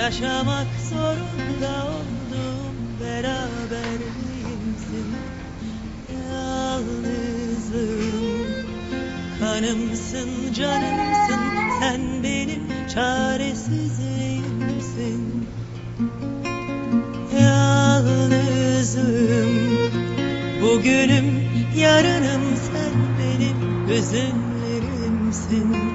Yaşamak zorunda oldum beraberliğimsin Yalnızım Kanımsın canımsın sen benim çaresizliğimsin Yalnızım Bugünüm yarınım sen benim hüzünlerimsin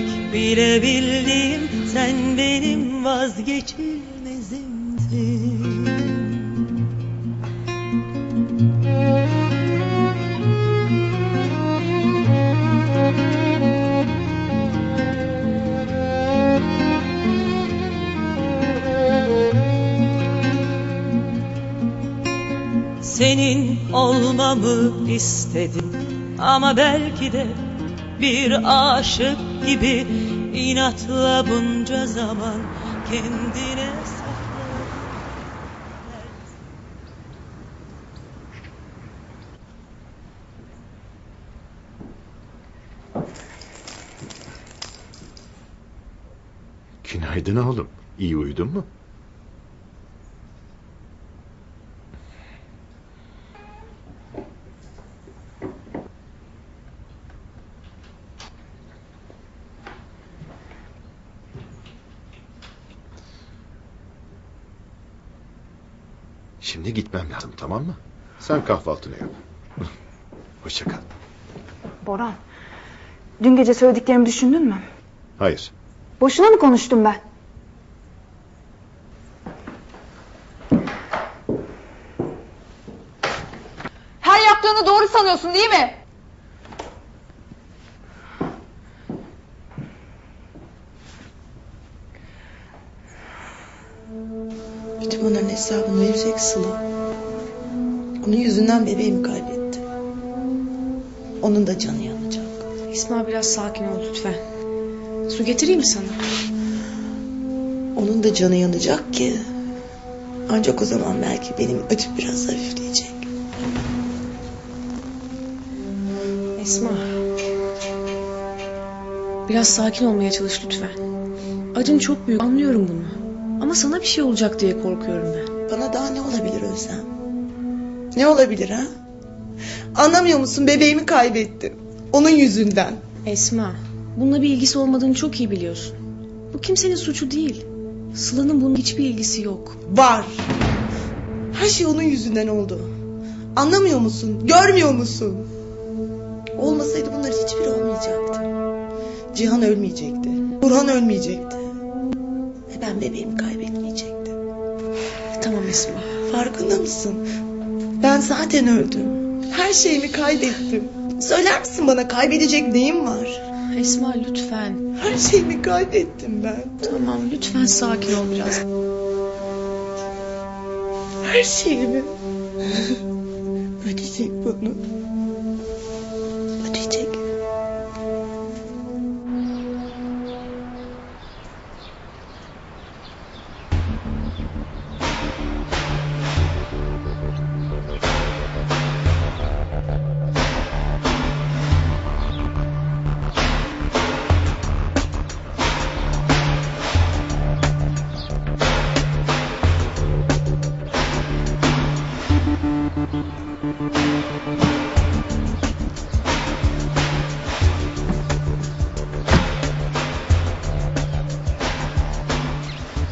Tek bilebildiğim sen benim vazgeçilmezimsin Senin olmamı istedim ama belki de bir aşık gibi inatla bunca zaman kendine sakladın. Günaydın oğlum. İyi uyudun mu? Şimdi gitmem lazım tamam mı? Sen kahvaltını yap. Hoşça kal. Boran, dün gece söylediklerimi düşündün mü? Hayır. Boşuna mı konuştum ben? Her yaptığını doğru sanıyorsun değil mi? Hesabını verecek Sıla. Onun yüzünden bebeğimi kaybettim. Onun da canı yanacak. İsmail biraz sakin ol lütfen. Su getireyim mi sana? Onun da canı yanacak ki. Ancak o zaman belki benim acım biraz hafifleyecek. Esma. Biraz sakin olmaya çalış lütfen. Acın çok büyük anlıyorum bunu. Ama sana bir şey olacak diye korkuyorum ben. Bana daha ne olabilir Özlem? Ne olabilir ha? Anlamıyor musun bebeğimi kaybettim. Onun yüzünden. Esma, bununla bir ilgisi olmadığını çok iyi biliyorsun. Bu kimsenin suçu değil. Sıla'nın bunun hiçbir ilgisi yok. Var. Her şey onun yüzünden oldu. Anlamıyor musun? Görmüyor musun? Olmasaydı bunların hiçbiri olmayacaktı. Cihan ölmeyecekti. Burhan ölmeyecekti. Ben bebeğimi kaybetmeyecektim. Tamam Esma. Farkında mısın? Ben zaten öldüm. Her şeyimi kaybettim. Söyler misin bana kaybedecek neyim var? Esma lütfen. Her şeyimi kaybettim ben. Tamam lütfen sakin ol biraz. Her şeyimi. Ödeyecek bunu.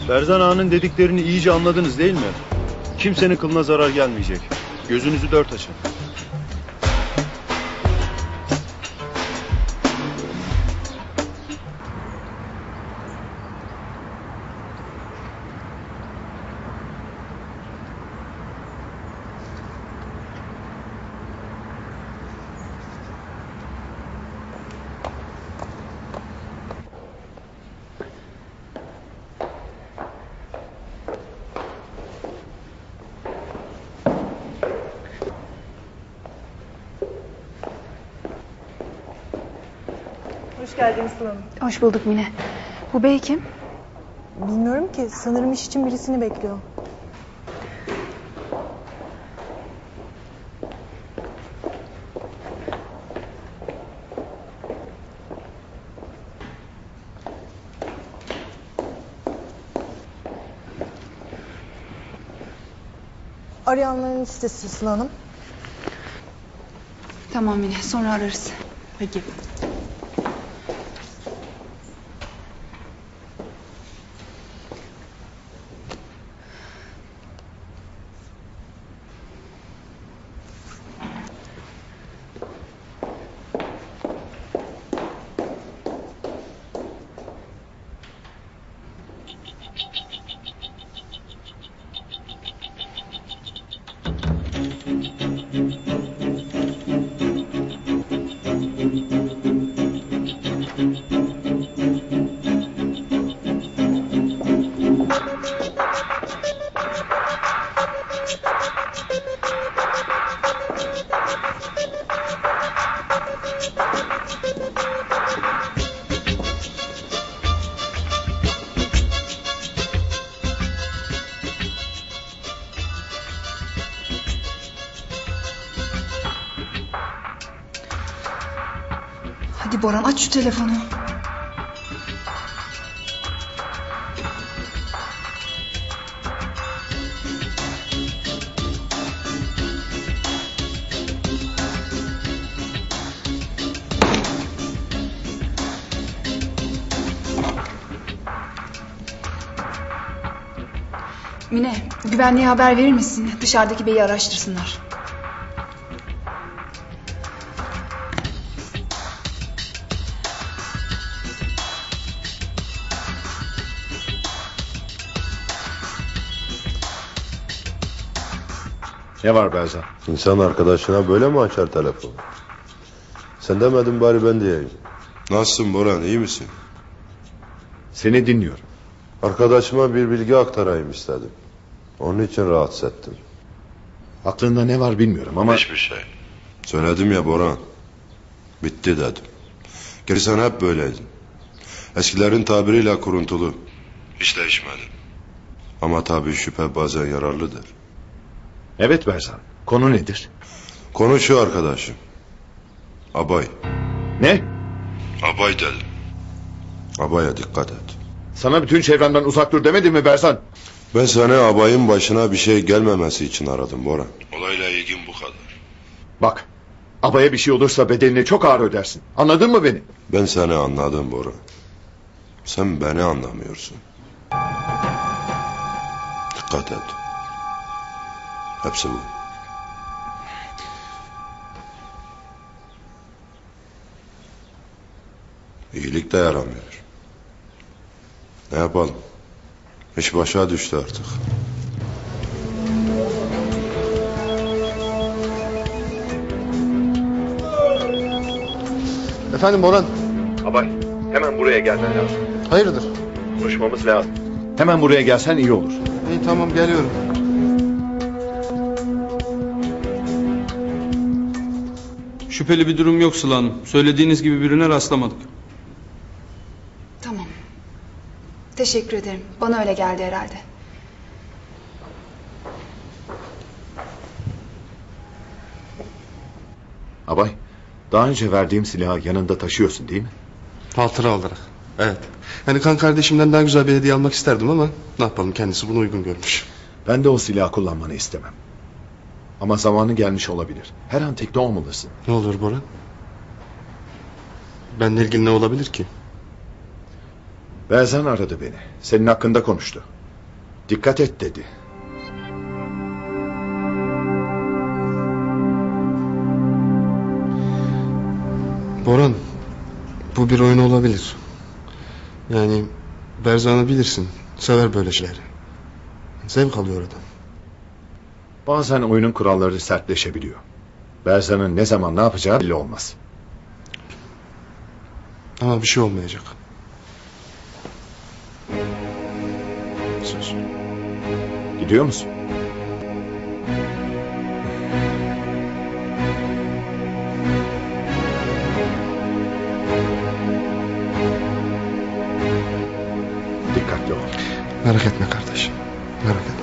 Berzan Ağa'nın dediklerini iyice anladınız değil mi? Kimsenin kılına zarar gelmeyecek. Gözünüzü dört açın. Hoş geldiniz Hanım. Hoş bulduk Mine. Bu bey kim? Bilmiyorum ki. Sanırım iş için birisini bekliyor. Arayanların listesi Sıla Hanım. Tamam Mine. Sonra ararız. Peki. Hadi Boran aç şu telefonu. Mine, güvenliğe haber verir misin? Dışarıdaki beyi araştırsınlar. Ne var Berzan? İnsan arkadaşına böyle mi açar telefonu? Sen demedin bari ben diyeyim. Nasılsın Boran iyi misin? Seni dinliyorum. Arkadaşıma bir bilgi aktarayım istedim. Onun için rahatsız ettim. Aklında ne var bilmiyorum ama... Hiçbir şey. Söyledim ya Boran. Bitti dedim. Geri sen hep böyleydin. Eskilerin tabiriyle kuruntulu. Hiç değişmedin. Ama tabii şüphe bazen yararlıdır. Evet Berzan. Konu nedir? Konu şu arkadaşım. Abay. Ne? Abay dedim. Abaya dikkat et. Sana bütün çevremden uzak dur demedim mi Berzan? Ben seni abayın başına bir şey gelmemesi için aradım Boran. Olayla ilgin bu kadar. Bak. Abaya bir şey olursa bedelini çok ağır ödersin. Anladın mı beni? Ben seni anladım Boran. Sen beni anlamıyorsun. Dikkat et. Hepsi bu. İyilik de yaramıyor. Ne yapalım? İş başa düştü artık. Efendim Boran. Abay. Hemen buraya gelmen lazım. Hayırdır? Konuşmamız lazım. Hemen buraya gelsen iyi olur. İyi tamam geliyorum. Şüpheli bir durum yok Sıla Hanım. Söylediğiniz gibi birine rastlamadık. Tamam. Teşekkür ederim. Bana öyle geldi herhalde. Abay. Daha önce verdiğim silahı yanında taşıyorsun değil mi? Hatıra olarak. Evet. Yani kan kardeşimden daha güzel bir hediye almak isterdim ama ne yapalım kendisi bunu uygun görmüş. Ben de o silahı kullanmanı istemem. Ama zamanı gelmiş olabilir. Her an tekne olmalısın. Ne olur Bora? Benle ilgili ne olabilir ki? Berzan aradı beni. Senin hakkında konuştu. Dikkat et dedi. Boran, bu bir oyun olabilir. Yani Berzan'ı bilirsin. Sever böyle şeyleri. Zevk alıyor adam. Bazen oyunun kuralları sertleşebiliyor. Berzan'ın ne zaman ne yapacağı belli olmaz. Ama bir şey olmayacak. Söz. Gidiyor musun? Dikkatli ol. Merak etme kardeşim. Merak etme.